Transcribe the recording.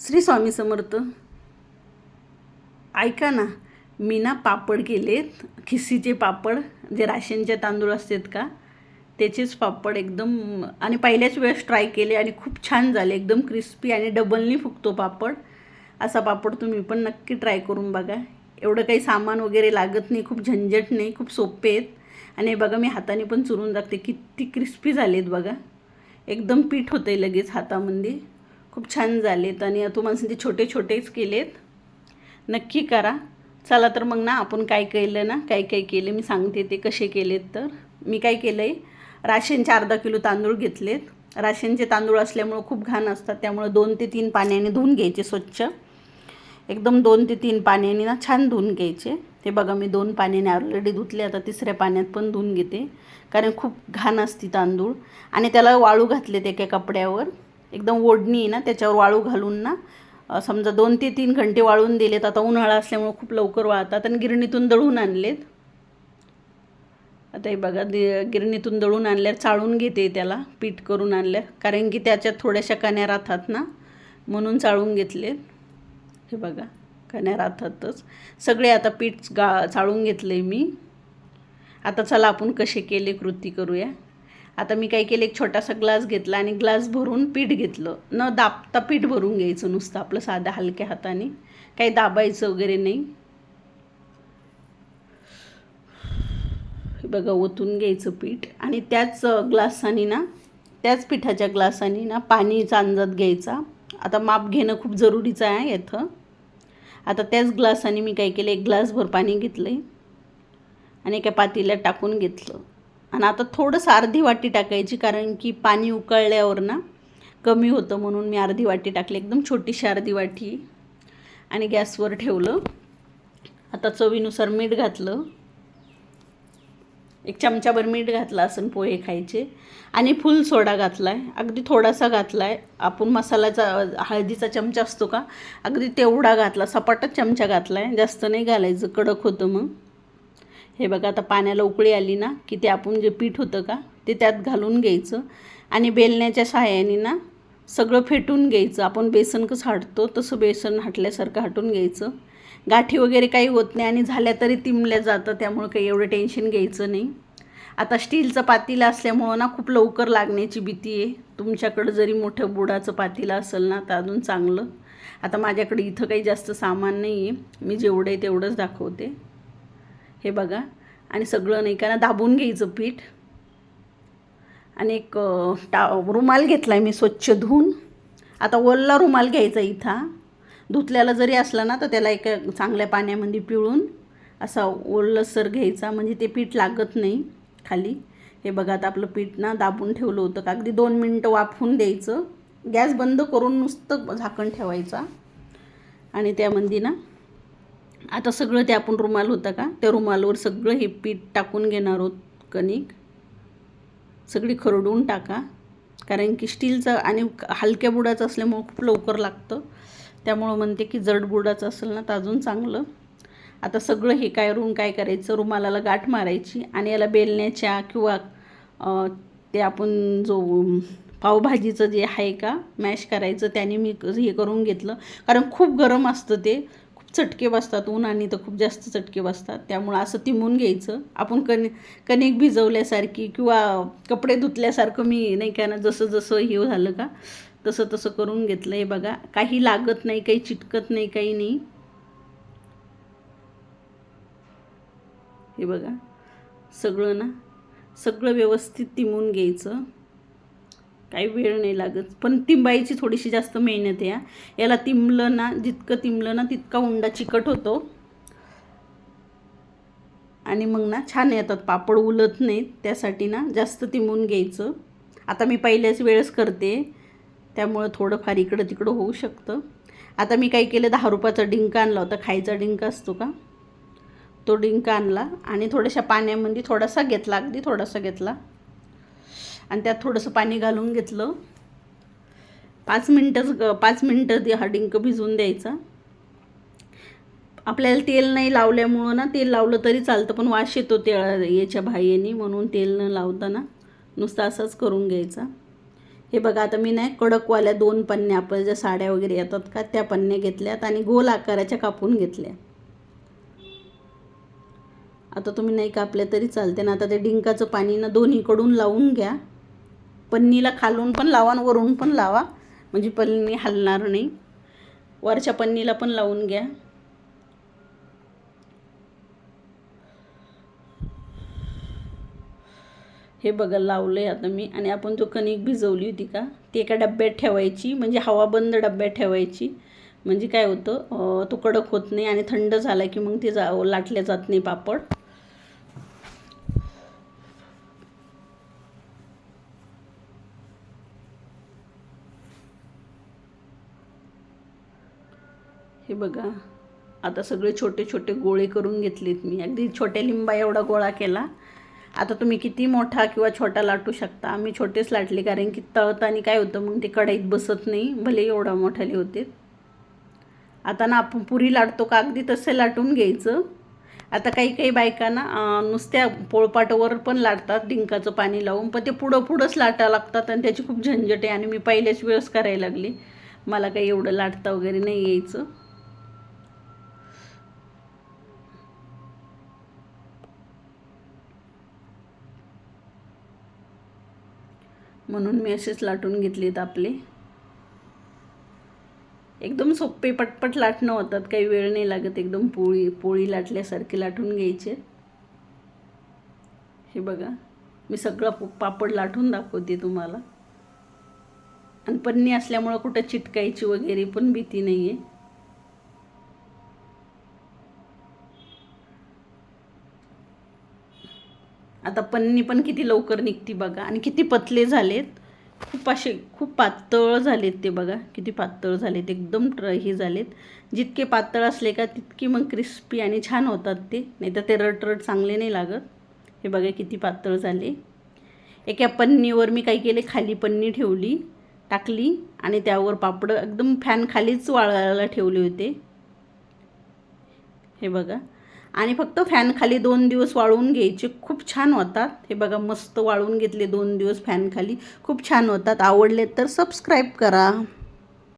श्री स्वामी समर्थ ऐका ना मी ना पापड केलेत खिस्सीचे पापड जे राशनचे तांदूळ असतात का त्याचेच पापड एकदम आणि पहिल्याच वेळेस ट्राय केले आणि खूप छान झाले एकदम क्रिस्पी आणि डबलनी फुगतो पापड. असा पापड तुम्ही पण नक्की ट्राय करून बघा. एवढं काही सामान वगैरे लागत नाही खूप झंझट नाही खूप सोपे आहेत. आणि हे बघा मी हाताने पण चुरून टाकते. किती क्रिस्पी झालेत बघा. एकदम पीठ होतं आहे लगेच हातामध्ये. खूप छान झालेत आणि तुम्हाला सांगते छोटे छोटेच केलेत. नक्की करा. चला तर मग ना आपण काय केलं ना काय काय केले मी सांगते ते कसे केलेत तर. मी काय केलं आहे राशनचे अर्धा किलो तांदूळ घेतलेत. राशनचे तांदूळ असल्यामुळं खूप घाण असतात त्यामुळं दोन ते तीन पाण्याने धुवून घ्यायचे स्वच्छ. एकदम दोन ते तीन पाण्याने ना छान धुवून घ्यायचे. ते बघा मी दोन पाण्याने ऑलरेडी धुतले आता तिसऱ्या पाण्यात पण धुवून घेते. कारण खूप घाण असते तांदूळ. आणि त्याला वाळू घातलेत एका कपड्यावर. एकदम ओढणी आहे ना त्याच्यावर वाळू घालून ना समजा दोन ते तीन घंटे वाळून दिलेत. आता उन्हाळा असल्यामुळं खूप लवकर वाळतात आणि गिरणीतून दळून आणलेत. आता हे बघा दि गिरणीतून दळून आणल्यावर चाळून घेते त्याला पीठ करून आणल्या कारण की त्याच्यात थोड्याशा कण्या राहतात ना म्हणून चाळून घेतलेत. हे बघा कण्या राहतातच. सगळे आता पीठ गा चाळून घेतलं आहे मी. आता चला आपण कसे केले कृती करूया. आता मी काय केलं एक छोटासा ग्लास घेतला आणि ग्लास भरून पीठ घेतलं. न दाबता पीठ भरून घ्यायचं नुसतं आपलं साध्या हलक्या हाताने. काही दाबायचं वगैरे नाही. बघा ओतून घ्यायचं पीठ. आणि त्याच ग्लासाने ना त्याच पिठाच्या ग्लासाने ना पाणी चांजत घ्यायचा. आता माप घेणं खूप जरुरीचं आहे इथं. आता त्याच ग्लासाने मी काय केलं एक ग्लासभर पाणी घेतलं आहे आणि एका पातीला टाकून घेतलं. आणि आता थोडंसं अर्धी वाटी टाकायची कारण की पाणी उकळल्यावर ना कमी होतं म्हणून मी अर्धी वाटी टाकली. एकदम छोटीशी अर्धी वाटी आणि गॅसवर ठेवलं. आता चवीनुसार मीठ घातलं. एक चमचाभर मीठ घातलं असं पोहे खायचे. आणि फुल सोडा घातला आहे अगदी थोडासा घातला आहे आपण मसाल्याचा हळदीचा चमचा असतो का? अगदी तेवढा घातला. सपाटच चमचा घातला आहे जास्त नाही घालायचं. कडक होतं मग. हे बघा आता पाण्याला उकळी आली ना की ते आपण जे पीठ होतं का ते त्यात घालून घ्यायचं. आणि बेलण्याच्या सहाय्याने ना सगळं फेटून घ्यायचं. आपण बेसन कसं हटतो तसं बेसन हटल्यासारखं हटून घ्यायचं. गाठी वगैरे काही होत नाही आणि झाल्या तरी तिमल्या जातं त्यामुळं काही एवढं टेन्शन घ्यायचं नाही. आता स्टीलचं पातीला असल्यामुळं ना खूप लवकर लागण्याची भीती आहे. तुमच्याकडं जरी मोठं बुडाचं पातीला असेल ना तर अजून चांगलं. आता माझ्याकडे इथं काही जास्त सामान नाही आहे मी जेवढं आहे तेवढंच दाखवते. हे बघा. आणि सगळं नाही का ना दाबून घ्यायचं पीठ. आणि एक टा रुमाल घेतला आहे मी स्वच्छ धुवून. आता ओलला रुमाल घ्यायचा इथं. धुतल्याला जरी असला ना तर त्याला एका चांगल्या पाण्यामध्ये पिळून असा ओलसर घ्यायचा. म्हणजे ते पीठ लागत नाही खाली. हे बघा आता आपलं पीठ ना दाबून ठेवलं होतं का अगदी दोन मिनटं वाफवून द्यायचं. गॅस बंद करून नुसतं झाकण ठेवायचा. आणि त्यामध्ये ना आता सगळं ते आपण रुमाल होता का? त्या रुमालवर सगळं हे पीठ टाकून घेणार आहोत कणिक. सगळी खरडून टाका. कारण की स्टीलचं आणि हलक्या बुडाचं असल्यामुळं खूप लवकर लागतं. त्यामुळं म्हणते की जड बुडाचं असेल ना तर अजून चांगलं. आता सगळं हे काय रून काय करायचं? रुमालाला गाठ मारायची आणि याला बेलण्याच्या किंवा ते आपण जो पावभाजीचं जे आहे का मॅश करायचं त्याने मी हे करून घेतलं. कारण खूप गरम असतं ते. चटके बसतात उन्हाने तर खूप जास्त चटके बसतात. त्यामुळं असं तिमून घ्यायचं. आपण कण कणिक भिजवल्यासारखी किंवा कपडे धुतल्यासारखं मी नाही का ना जसं जसं हे झालं का तसं तसं करून घेतलं. हे बघा काही लागत नाही काही चिटकत नाही काही नाही. हे बघा सगळं ना सगळं व्यवस्थित तिमून घ्यायचं. काही वेळ नाही लागत. पण तिंबायची थोडीशी जास्त मेहनत आहे हा. याला तिंबलं ना जितकं तिंबलं ना तितका उंडा चिकट होतो. आणि मग ना छान येतात. पापड उलत नाहीत. त्यासाठी ना जास्त तिंबून घ्यायचं. आता मी पहिल्याच वेळेस करते. त्यामुळं थोडंफार इकडं तिकडं होऊ शकतं. आता मी काय केलं दहा रुपयाचा डिंक आणला होता. खायचा डिंक असतो का? तो डिंका आणला आणि थोड्याशा पाण्यामध्ये थोडासा घेतला. अगदी थोडासा घेतला. आणि त्यात थोडंसं पाणी घालून घेतलं. पाच मिनटंच पाच मिनटं ते हा डिंक भिजवून द्यायचा. आपल्याला तेल नाही लावल्यामुळं ना तेल लावलं तरी चालतं पण वास येतो ते याच्या बाह्याने म्हणून तेल न लावताना. नुसतं असंच करून घ्यायचा. हे बघा आता मी नाही कडकवाल्या दोन पन्न्या आपल्या ज्या साड्या वगैरे येतात का त्या पन्न्या घेतल्यात आणि गोल आकाराच्या कापून घेतल्या. आता तुम्ही नाही कापल्या तरी चालते ना आता ते डिंकाचं पाणी ना दोन्हीकडून लावून घ्या. पन्नीला खालून पण लावा आणि वरून पण लावा. म्हणजे पन्नी हलणार नाही. वरच्या पन्नीला पण लावून घ्या. हे बघा लावलं आहे आता मी. आणि आपण जो कणिक भिजवली होती का ती एका डब्यात ठेवायची. म्हणजे हवा बंद डब्यात ठेवायची. म्हणजे काय होतं तो कडक होत नाही आणि थंड झाला की मग ते जा लाटले जात नाही पापड. हे बघा. आता सगळे छोटे छोटे गोळे करून घेतलेत मी. अगदी छोट्या लिंबा एवढा गोळा केला. आता तुम्ही किती मोठा किंवा छोटा लाटू शकता. आम्ही छोटेच लाटले कारण की तळताना काय होतं मग ते कढईत बसत नाही. भले एवढा मोठाले होते. आता ना आपण पुरी लाटतो का? अगदी तसे लाटून घ्यायचं. आता काही काही बायकांना नुसत्या पोळपाटावर पण लाटतात डिंकाचं पाणी लावून. पण ते पुढं पुढंच लाटा लागतात आणि त्याची खूप झंझट आहे. आणि मी पहिल्याच वेळेस करायला लागली. मला काही एवढं लाटता वगैरे नाही यायचं. म्हणून मी असेच लाटून घेतलेत आपले. एकदम सोपे पटपट लाटणं होतात. काही वेळ नाही लागत एकदम पोळी पोळी लाटल्यासारखे लाटून घ्यायचे. हे बघा मी सगळं पो- पापड लाटून दाखवते तुम्हाला. आणि पन्नी असल्यामुळं कुठं चिटकायची वगैरे पण भीती नाही आहे आता पन्नी पण किती लवकर निघती बघा. आणि किती पतले झालेत. खूप असे खूप पातळ झालेत ते बघा. किती पातळ झालेत. एकदम ट्र हे झालेत. जितके पातळ असले का तितकी मग क्रिस्पी आणि छान होतात ते. नाही तर ते रटरट चांगले नाही लागत. हे बघा किती पातळ झाले. एका पन्नीवर मी काय केले? खाली पन्नी ठेवली टाकली आणि त्यावर पापड एकदम फॅन खालीच वाळायला ठेवले होते. हे बघा. आणि फक्त फॅनखाली दोन दिवस वाळवून घ्यायचे. खूप छान होतात. हे बघा मस्त वाळवून घेतले दोन दिवस फॅनखाली खूप छान होतात. आवडले तर सबस्क्राईब करा.